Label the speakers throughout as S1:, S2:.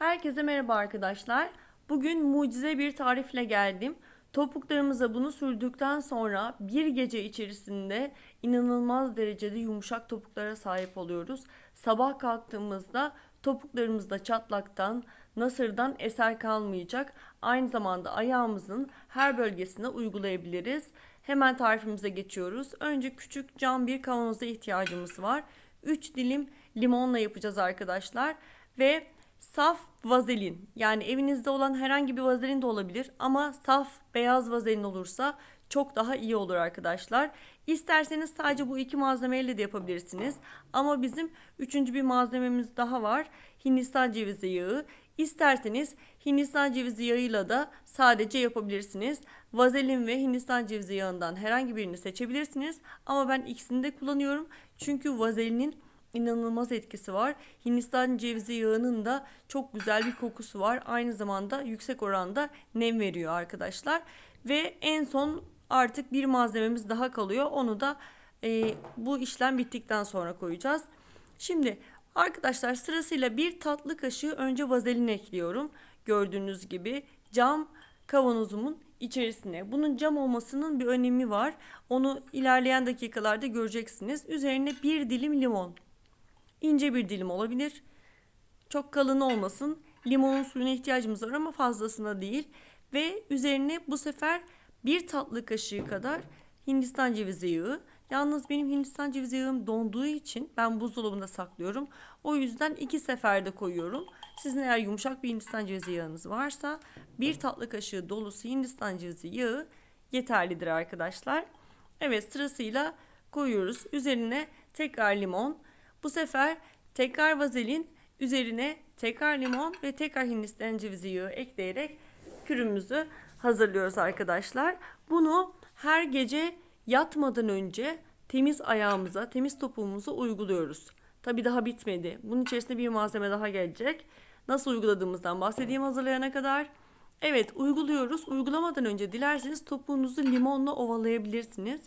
S1: Herkese merhaba arkadaşlar. Bugün mucize bir tarifle geldim. Topuklarımıza bunu sürdükten sonra bir gece içerisinde inanılmaz derecede yumuşak topuklara sahip oluyoruz. Sabah kalktığımızda topuklarımızda çatlaktan, nasırdan eser kalmayacak. Aynı zamanda ayağımızın her bölgesine uygulayabiliriz. Hemen tarifimize geçiyoruz. Önce küçük cam bir kavanoza ihtiyacımız var. 3 dilim limonla yapacağız arkadaşlar. Ve saf vazelin yani evinizde olan herhangi bir vazelin de olabilir ama saf beyaz vazelin olursa çok daha iyi olur arkadaşlar. İsterseniz sadece bu iki malzemeyle de yapabilirsiniz. Ama bizim üçüncü bir malzememiz daha var. Hindistan cevizi yağı. İsterseniz Hindistan cevizi yağıyla da sadece yapabilirsiniz. Vazelin ve Hindistan cevizi yağından herhangi birini seçebilirsiniz. Ama ben ikisini de kullanıyorum. Çünkü vazelinin inanılmaz etkisi var. Hindistan cevizi yağının da çok güzel bir kokusu var. Aynı zamanda yüksek oranda nem veriyor arkadaşlar. Ve en son artık bir malzememiz daha kalıyor. Onu da e, bu işlem bittikten sonra koyacağız. Şimdi arkadaşlar sırasıyla bir tatlı kaşığı önce vazelin ekliyorum. Gördüğünüz gibi cam kavanozumun içerisine. Bunun cam olmasının bir önemi var. Onu ilerleyen dakikalarda göreceksiniz. Üzerine bir dilim limon ince bir dilim olabilir. Çok kalın olmasın. Limonun suyuna ihtiyacımız var ama fazlasına değil. Ve üzerine bu sefer bir tatlı kaşığı kadar Hindistan cevizi yağı. Yalnız benim Hindistan cevizi yağım donduğu için ben buzdolabında saklıyorum. O yüzden iki seferde koyuyorum. Sizin eğer yumuşak bir Hindistan cevizi yağınız varsa bir tatlı kaşığı dolusu Hindistan cevizi yağı yeterlidir arkadaşlar. Evet sırasıyla koyuyoruz. Üzerine tekrar limon, bu sefer tekrar vazelin üzerine tekrar limon ve tekrar hindistan cevizi yağı ekleyerek kürümüzü hazırlıyoruz arkadaşlar. Bunu her gece yatmadan önce temiz ayağımıza, temiz topuğumuza uyguluyoruz. Tabi daha bitmedi. Bunun içerisinde bir malzeme daha gelecek. Nasıl uyguladığımızdan bahsedeyim hazırlayana kadar. Evet uyguluyoruz. Uygulamadan önce dilerseniz topuğunuzu limonla ovalayabilirsiniz.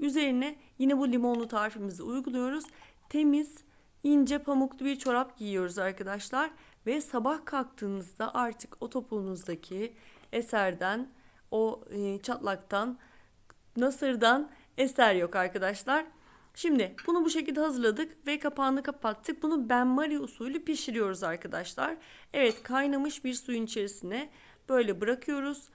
S1: Üzerine yine bu limonlu tarifimizi uyguluyoruz temiz, ince pamuklu bir çorap giyiyoruz arkadaşlar. Ve sabah kalktığınızda artık o topuğunuzdaki eserden, o e, çatlaktan, nasırdan eser yok arkadaşlar. Şimdi bunu bu şekilde hazırladık ve kapağını kapattık. Bunu benmari usulü pişiriyoruz arkadaşlar. Evet kaynamış bir suyun içerisine böyle bırakıyoruz.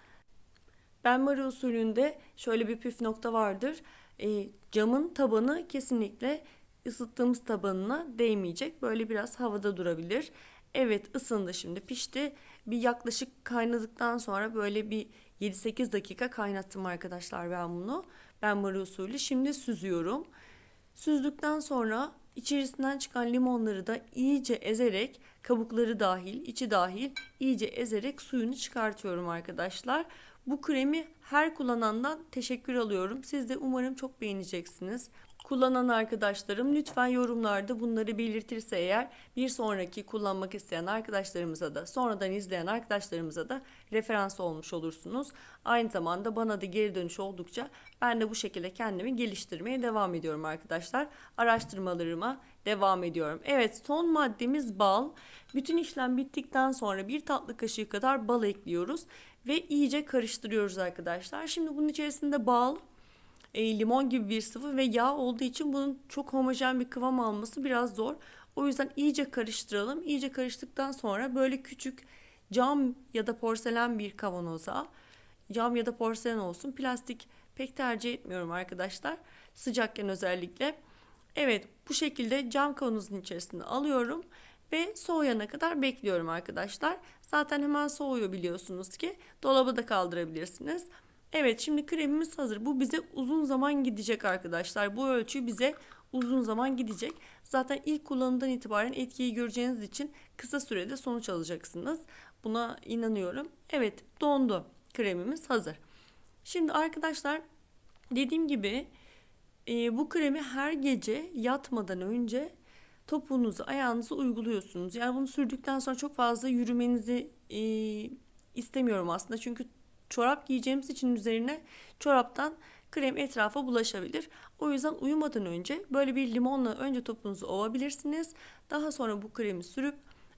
S1: Benmari usulünde şöyle bir püf nokta vardır. E, camın tabanı kesinlikle ısıttığımız tabanına değmeyecek. Böyle biraz havada durabilir. Evet ısındı şimdi pişti. Bir yaklaşık kaynadıktan sonra böyle bir 7-8 dakika kaynattım arkadaşlar ben bunu. Ben mari usulü. Şimdi süzüyorum. Süzdükten sonra içerisinden çıkan limonları da iyice ezerek kabukları dahil, içi dahil iyice ezerek suyunu çıkartıyorum arkadaşlar. Bu kremi her kullanandan teşekkür alıyorum. Siz de umarım çok beğeneceksiniz kullanan arkadaşlarım lütfen yorumlarda bunları belirtirse eğer bir sonraki kullanmak isteyen arkadaşlarımıza da sonradan izleyen arkadaşlarımıza da referans olmuş olursunuz. Aynı zamanda bana da geri dönüş oldukça ben de bu şekilde kendimi geliştirmeye devam ediyorum arkadaşlar. Araştırmalarıma devam ediyorum. Evet son maddemiz bal. Bütün işlem bittikten sonra bir tatlı kaşığı kadar bal ekliyoruz ve iyice karıştırıyoruz arkadaşlar. Şimdi bunun içerisinde bal, e, limon gibi bir sıvı ve yağ olduğu için bunun çok homojen bir kıvam alması biraz zor. O yüzden iyice karıştıralım. İyice karıştıktan sonra böyle küçük cam ya da porselen bir kavanoza cam ya da porselen olsun. Plastik pek tercih etmiyorum arkadaşlar. Sıcakken özellikle. Evet bu şekilde cam kavanozun içerisine alıyorum ve soğuyana kadar bekliyorum arkadaşlar. Zaten hemen soğuyor biliyorsunuz ki. Dolaba da kaldırabilirsiniz. Evet şimdi kremimiz hazır. Bu bize uzun zaman gidecek arkadaşlar. Bu ölçü bize uzun zaman gidecek. Zaten ilk kullanımdan itibaren etkiyi göreceğiniz için kısa sürede sonuç alacaksınız. Buna inanıyorum. Evet dondu. Kremimiz hazır. Şimdi arkadaşlar dediğim gibi e, bu kremi her gece yatmadan önce topuğunuzu ayağınızı uyguluyorsunuz. Yani bunu sürdükten sonra çok fazla yürümenizi e, istemiyorum aslında. Çünkü çorap giyeceğimiz için üzerine çoraptan krem etrafa bulaşabilir. O yüzden uyumadan önce böyle bir limonla önce topunuzu ovabilirsiniz. Daha sonra bu kremi sürüp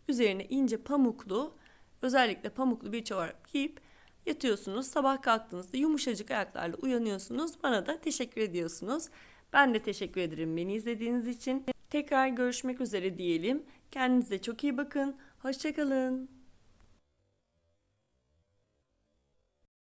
S1: üzerine ince pamuklu, özellikle pamuklu bir çorap giyip yatıyorsunuz. Sabah kalktığınızda yumuşacık ayaklarla uyanıyorsunuz. Bana da teşekkür ediyorsunuz. Ben de teşekkür ederim beni izlediğiniz için. Tekrar görüşmek üzere diyelim. Kendinize çok iyi bakın. Hoşçakalın.